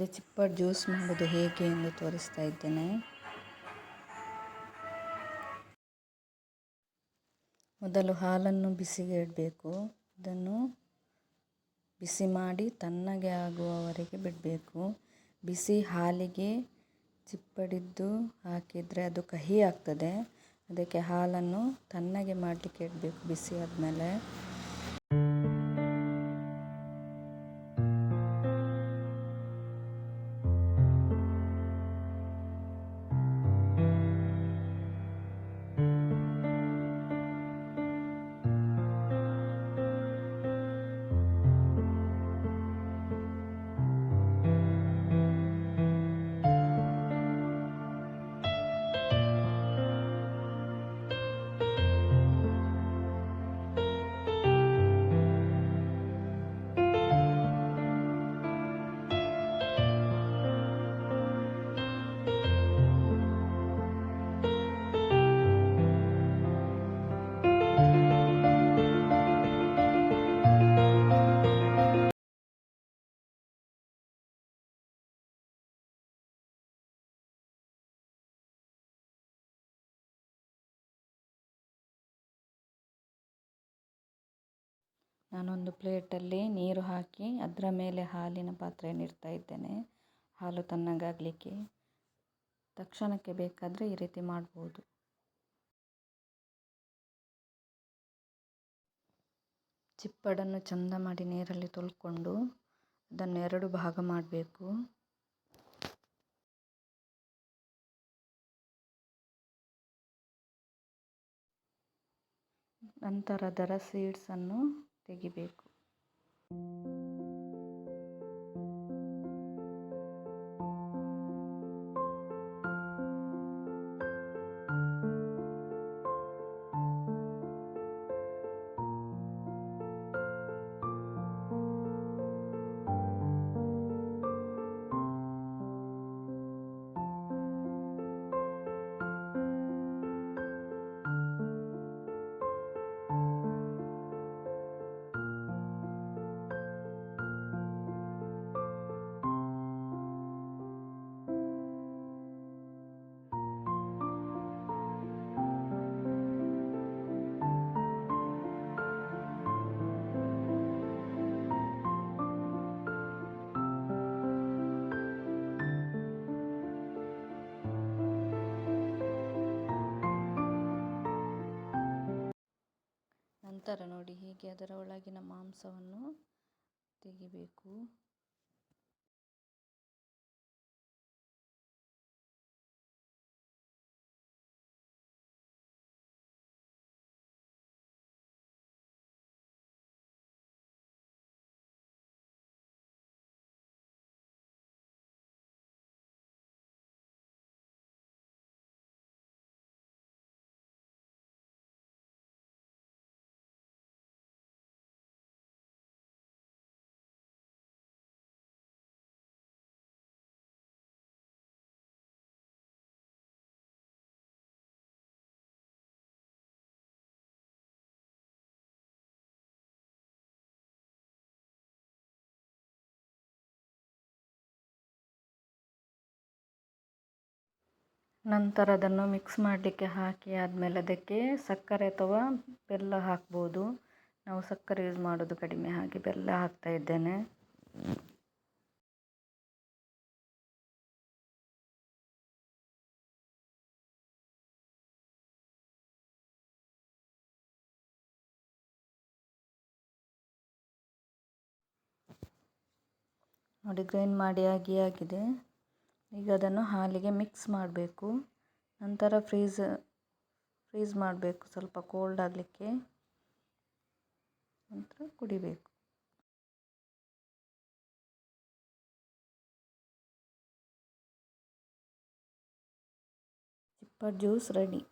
ಇದು ಚಿಪ್ಪಡ್ ಜ್ಯೂಸ್ ಮಾಡೋದು ಹೇಗೆ ಎಂದು ತೋರಿಸ್ತಾ ಇದ್ದೇನೆ. ಮೊದಲು ಹಾಲನ್ನು ಬಿಸಿಗೆ ಇಡಬೇಕು. ಇದನ್ನು ಬಿಸಿ ಮಾಡಿ ತಣ್ಣಗೆ ಆಗುವವರೆಗೆ ಬಿಡಬೇಕು. ಬಿಸಿ ಹಾಲಿಗೆ ಚಿಪ್ಪಡಿದ್ದು ಹಾಕಿದರೆ ಅದು ಕಹಿ ಆಗ್ತದೆ. ಅದಕ್ಕೆ ಹಾಲನ್ನು ತಣ್ಣಗೆ ಮಾಡಲಿಕ್ಕೆ ಇಡಬೇಕು ಬಿಸಿ ಆದಮೇಲೆ. ನಾನೊಂದು ಪ್ಲೇಟಲ್ಲಿ ನೀರು ಹಾಕಿ ಅದರ ಮೇಲೆ ಹಾಲಿನ ಪಾತ್ರೆಯನ್ನು ಇಡ್ತಾ ಇದ್ದೇನೆ. ಹಾಲು ತಣ್ಣಗಾಗಲಿಕ್ಕೆ ತಕ್ಷಣಕ್ಕೆ ಬೇಕಾದರೆ ಈ ರೀತಿ ಮಾಡ್ಬೋದು. ಚಿಪ್ಪಡನ್ನು ಚಂದ ಮಾಡಿ ನೀರಲ್ಲಿ ತೊಳ್ಕೊಂಡು ಅದನ್ನು ಎರಡು ಭಾಗ ಮಾಡಬೇಕು. ನಂತರ ಅದರ ಸೀಡ್ಸನ್ನು ತೆಗಿಬೇಕು. ಹೀಗೆ ಅದರ ಒಳಗಿನ ಮಾಂಸವನ್ನು ತೆಗಿಬೇಕು. ನಂತರ ಅದನ್ನು ಮಿಕ್ಸ್ ಮಾಡಲಿಕ್ಕೆ ಹಾಕಿ ಆದಮೇಲೆ ಅದಕ್ಕೆ ಸಕ್ಕರೆ ಅಥವಾ ಬೆಲ್ಲ ಹಾಕ್ಬೋದು. ನಾವು ಸಕ್ಕರೆ ಯೂಸ್ ಮಾಡೋದು ಕಡಿಮೆ ಹಾಗೆ ಬೆಲ್ಲ ಹಾಕ್ತಾ ಇದ್ದೇನೆ. ನೋಡಿ ಗ್ರೈಂಡ್ ಮಾಡಿ ಆಗಿ ಆಗಿದೆ. ಈಗ ಅದನ್ನು ಹಾಲಿಗೆ ಮಿಕ್ಸ್ ಮಾಡಬೇಕು. ನಂತರ ಫ್ರೀಝ್ ಫ್ರೀಸ್ ಮಾಡಬೇಕು ಸ್ವಲ್ಪ ಕೋಲ್ಡ್ ಆಗಲಿಕ್ಕೆ. ನಂತರ ಕುಡಿಬೇಕು. ಚಿಪ್ಪ ಜ್ಯೂಸ್ ರೆಡಿ